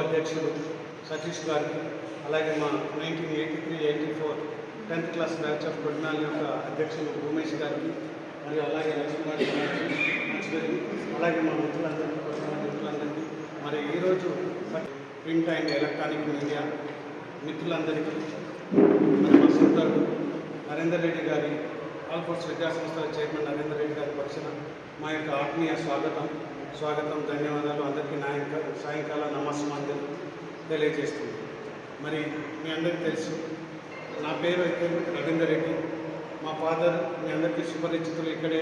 అధ్యక్షుడు సతీష్ గారికి అలాగే మా nineteen eighty three eighty four tenth class batch of Kodinala యొక్క అధ్యక్షులు భూమేష్ గారికి మరియు అలాగే లక్ష్మీనారాయణ గారికి అలాగే మా మిత్రులందరికీ మిత్రులందరికీ మరి ఈరోజు ప్రింట్ అండ్ ఎలక్ట్రానిక్ మీడియా మిత్రులందరికీ మరి మా సోదరుడు నరేందర్ రెడ్డి గారి ఆల్ఫోర్స్ విద్యాసంస్థల చైర్మన్ నరేందర్ రెడ్డి గారి పక్షాన మా యొక్క ఆత్మీయ స్వాగతం. స్వాగతం ధన్యవాదాలు. అందరికీ నా సాయంకాల నమస్కారం తెలియజేస్తుంది మరి మీ అందరికీ తెలుసు నా పేరు అయితే రవీందర్ రెడ్డి. మా ఫాదర్ మీ అందరికీ సుపరిచితులు ఇక్కడే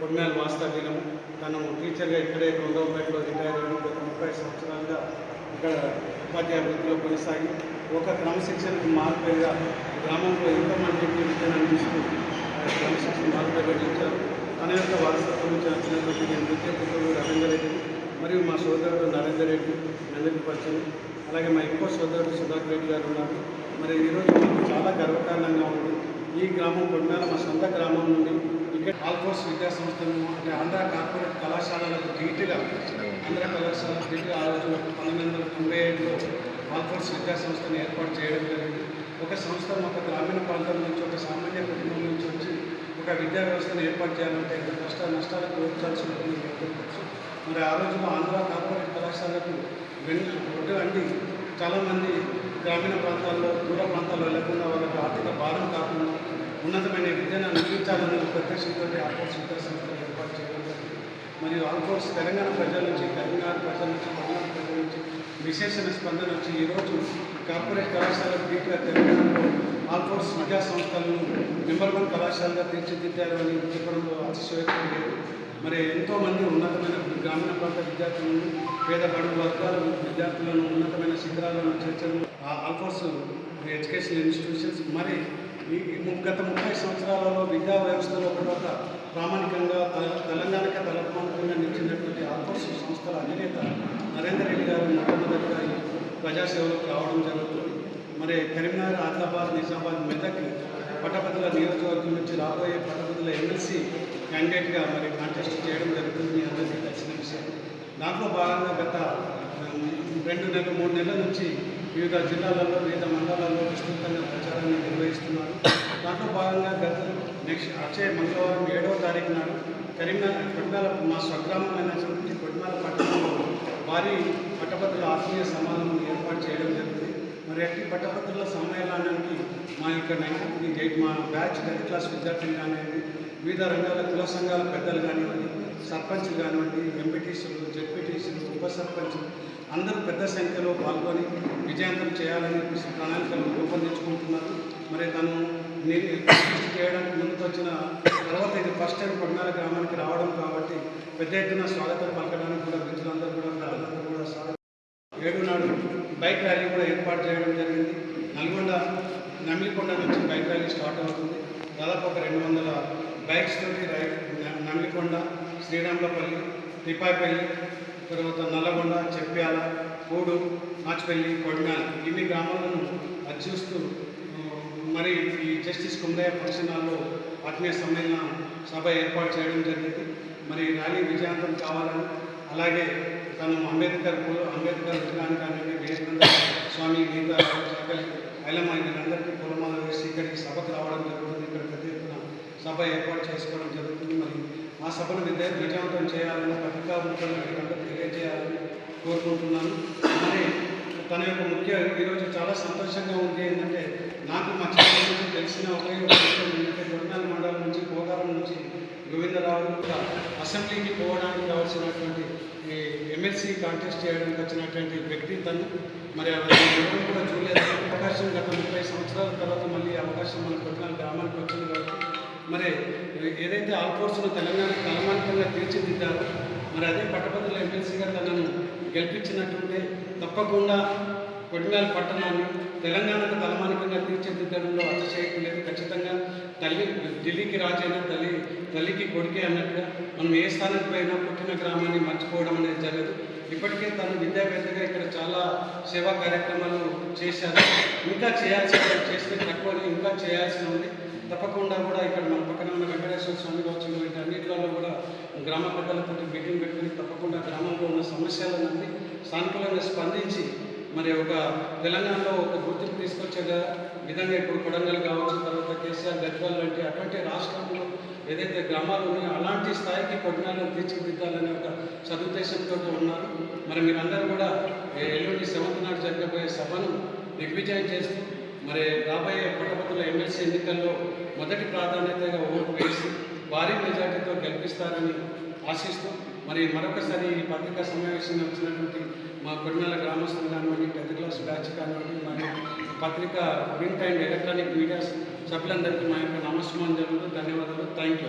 కొన్నేళ్ళ వాస్తవ్యము తను టీచర్గా ఇక్కడే రెండవపేటలో రిటైర్ అయ్యి గత ముప్పై సంవత్సరాలుగా ఇక్కడ ఉపాధ్యాయ వృత్తిలో కొనసాగి ఒక క్రమశిక్షణకు మార్పుగా గ్రామంలో ఎంతమందికి విద్యను అందిస్తూ ఆ క్రమశిక్షణ మార్పుగా పెట్టించారు తన యొక్క వారసత్వం నుంచి వచ్చినటువంటి నేను నృత్య పుత్రుడు రవీందర్ రెడ్డి మరియు మా సోదరుడు నరేందర్ రెడ్డి నందిని పరిచయం అలాగే మా ఇంకో సోదరుడు సుధాకర్ రెడ్డి గారు ఉన్నారు. మరి ఈరోజు మాకు చాలా గర్వకారణంగా ఉంది. ఈ గ్రామం కొన్నాళ్ళ మా సొంత గ్రామం నుండి ఇక్కడ ఆల్ఫోర్స్ విద్యా సంస్థను అంటే ఆంధ్ర కార్పొరేట్ కళాశాలలకు ధీటుగా ఆంధ్ర కళాశాల ధీటుగా ఆ రోజు పంతొమ్మిది వందల తొంభై ఏడులో ఆల్ఫోర్స్ విద్యా సంస్థను ఏర్పాటు చేయడం జరిగింది. ఒక సంస్థ ఒక గ్రామీణ ప్రాంతం నుంచి ఒక సామాన్య కుటుంబం నుంచి వచ్చి ఒక విద్యా వ్యవస్థను ఏర్పాటు చేయాలంటే ఎంత కష్ట నష్టాలకు ఓర్చాల్సి ఉంటుంది తెలుసు మరి ఆ రోజు ఆంధ్ర కార్పొరేట్ కళాశాలకు వెన్ను ఒడ్డు అండి. చాలామంది గ్రామీణ ప్రాంతాల్లో దూర ప్రాంతాల్లో వెళ్ళకుండా వాళ్ళకి ఆర్థిక భారం కాకుండా ఉన్నతమైన విద్యను అందించాలనే ఒక ఉద్దేశంతో ఆల్ఫోర్స్ విద్యా సంస్థలు ఏర్పాటు చేయడం జరిగింది. మరియు ఆల్ఫోర్స్ తెలంగాణ ప్రజల నుంచి కరీంనగర్ ప్రజల నుంచి కర్ణాటక ప్రజల నుంచి విశేషణ స్పందన వచ్చి ఈరోజు కార్పొరేట్ కళాశాల ధీటుగా తెలంగాణలో ఆల్ఫోర్స్ విద్యా సంస్థలను నెంబర్ వన్ కళాశాలగా తీర్చిదిద్దారు అని చెప్పడంలో అతిశయోక్తం లేదు. మరి ఎంతోమంది ఉన్నతమైన గ్రామీణ ప్రాంత విద్యార్థులను పేద బడుగు వర్గాల విద్యార్థులను ఉన్నతమైన శిఖరాలను చేర్చడం ఆల్ఫోర్స్ ఎడ్యుకేషన్ ఇన్స్టిట్యూషన్స్ మరి ఈ గత ముప్పై సంవత్సరాలలో విద్యా వ్యవస్థలో తర్వాత ప్రామాణికంగా తెలంగాణకి తలమానికంగా నిలిచినటువంటి ఆల్ఫోర్స్ సంస్థల అధినేత నరేందర్ రెడ్డి గారు మొట్టమొదటి ఈ ప్రజాసేవలకు రావడం జరుగుతుంది. మరి కరీంనగర్ ఆదిలాబాద్ నిజామాబాద్ మెదక్ పట్టభద్రుల నియోజకవర్గం నుంచి రాబోయే పట్టభద్రుల ఎమ్మెల్సీ క్యాండిడేట్గా మరి కాంటెస్ట్ చేయడం జరుగుతుంది. మీ అందరికీ తెలిసిన విషయం. దాంట్లో భాగంగా గత రెండు నెలలు మూడు నెలల నుంచి వివిధ జిల్లాలలో వివిధ మండలాల్లో విస్తృతంగా ప్రచారాన్ని నిర్వహిస్తున్నారు. దాంట్లో భాగంగా గత నెక్స్ట్ వచ్చే మంగళవారం ఏడవ తారీఖు నాడు కరీంనగర్ కొట్నాల మా స్వగ్రామమైనటువంటి కొట్నాల పట్టణంలో భారీ పట్టభద్రుల ఆత్మీయ సమాధానం ఏర్పాటు చేయడం జరిగింది. మరి అట్టి పట్టభద్రుల సమ్మేళనానికి మా యొక్క నైన్టీ ఎయిట్ మా బ్యాచ్ టెన్త్ క్లాస్ విద్యార్థులు కానివ్వండి వివిధ రంగాల కుల సంఘాల పెద్దలు కానివ్వండి సర్పంచ్లు కానివ్వండి ఎంపీటీసీలు జెడ్పీటీసీలు ఉప సర్పంచ్లు అందరూ పెద్ద సంఖ్యలో పాల్గొని విజయవంతం చేయాలని ప్రణాళికలు రూపొందించుకుంటున్నారు. మరి తను నేను కృషి చేయడానికి ముందుకు వచ్చిన తర్వాత ఇది ఫస్ట్ టైం కొన్నాల గ్రామానికి రావడం కాబట్టి పెద్ద ఎత్తున స్వాగతం పలకడానికి కూడా మిత్రులందరూ కూడా ప్రజలందరూ కూడా స్వాగతం. ఏడు నాడు బైక్ ర్యాలీ కూడా ఏర్పాటు చేయడం జరిగింది. నల్గొండ నమిలికొండ నుంచి బైక్ ర్యాలీ స్టార్ట్ అవుతుంది. దాదాపు ఒక రెండు వందల బైక్స్ తోటి రై నమిలికొండ శ్రీరాములపల్లి తిప్పాపల్లి తర్వాత నల్లగొండ చెప్పాల కూడు నాచుపల్లి కొడినాల్ ఇన్ని గ్రామాలను అది చూస్తూ మరి ఈ జస్టిస్ కుందయ్య ఫంక్షన్ హాల్లో ఆత్మీయ సమ్మేళన సభ ఏర్పాటు చేయడం జరిగింది. మరి ర్యాలీ విజయవంతం కావాలని అలాగే తను అంబేద్కర్ అంబేద్కర్ విగ్రహానికి అనేది వివేకానంద స్వామి గీత చాకలి పూలమాల వేసి ఇక్కడికి సభకు రావడం జరుగుతుంది. ఇక్కడ పెద్ద ఎత్తున సభ ఏర్పాటు చేసుకోవడం జరుగుతుంది. మరి ఆ సభను విద్య విజయవంతం చేయాలని పత్రికా ముఖ్యంగా తెలియజేయాలని కోరుకుంటున్నాను. మరి తన యొక్క ముఖ్య ఈరోజు చాలా సంతోషంగా ఉంది. ఏంటంటే నాకు మా చిన్న నుంచి తెలిసిన ఒకే విషయం ఏంటంటే దొంగనాల మండలం నుంచి పోగారం నుంచి గోవిందరావు కూడా అసెంబ్లీకి పోవడానికి కావాల్సినటువంటి ఎమ్మెల్సీ కాంటెస్ట్ చేయడానికి వచ్చినటువంటి వ్యక్తి తను. మరి అవన్నీ ఎవరు కూడా చూడలేదు. అవకాశం గత ముప్పై సంవత్సరాల తర్వాత మళ్ళీ అవకాశం మన కొట్టిన గ్రామానికి వచ్చింది కాబట్టి మరి ఏదైతే ఆల్ఫోర్స్ను తెలంగాణకు తలమానికంగా తీర్చిదిద్దారో మరి అదే పట్టభద్రుల ఎమ్మెల్సీగా తనను గెలిపించినట్టుంటే తప్పకుండా కొట్టినాల పట్టణాన్ని తెలంగాణకు తలమానికంగా తీర్చిదిద్దడంలో అతిశయక్తి లేదు. ఖచ్చితంగా తల్లి ఢిల్లీకి రాజైనా తల్లి తల్లికి కొడుకే అన్నట్టుగా మనం ఏ స్థానానికి పోయినా పుట్టిన గ్రామాన్ని మర్చిపోవడం అనేది జరగదు. ఇప్పటికే తను విద్యావేత్తగా ఇక్కడ చాలా సేవా కార్యక్రమాలు చేశారు. ఇంకా చేయాల్సిన చేస్తే తక్కువని ఇంకా చేయాల్సిన ఉంది. తప్పకుండా కూడా ఇక్కడ మన పక్కన ఉన్న వెంకటేశ్వర స్వామి కావచ్చు వీటి అన్నింటిలో కూడా గ్రామ పెద్దలతో మీటింగ్ పెట్టుకుని తప్పకుండా గ్రామంలో ఉన్న సమస్యలన్నీ సానుకూలంగా స్పందించి మరి ఒక తెలంగాణలో ఒక గుర్తింపు తీసుకొచ్చే విధంగా ఇప్పుడు కొడంగల్ కావచ్చు తర్వాత కేసీఆర్ గద్వాల్ లాంటి అటువంటి రాష్ట్ర ఏదైతే గ్రామాలు ఉన్నాయో అలాంటి స్థాయికి పట్టణాలను తీర్చిదిద్దాలనే ఒక సదుద్దేశంతో ఉన్నారు. మరి మీరందరూ కూడా ఎల్లుండి సెవెంత్ నాడు జరగబోయే సభను దిగ్విజయం చేస్తూ మరి రాబోయే పట్టభద్రుల ఎమ్మెల్సీ ఎన్నికల్లో మొదటి ప్రాధాన్యతగా ఓటు వేసి భారీ మెజార్టీతో గెలిపిస్తారని ఆశిస్తూ మరి మరొకసారి ఈ పత్రికా సమావేశంలో వచ్చినటువంటి మా కొడినాల గ్రామస్తులు కానివ్వండి టెన్త్ క్లాస్ బ్యాచ్ కానివ్వండి మరి పత్రిక ప్రింట్ అండ్ ఎలక్ట్రానిక్ మీడియా సభ్యులందరికీ మా యొక్క నమస్కారం జరుగుతూ ధన్యవాదాలు. Thank you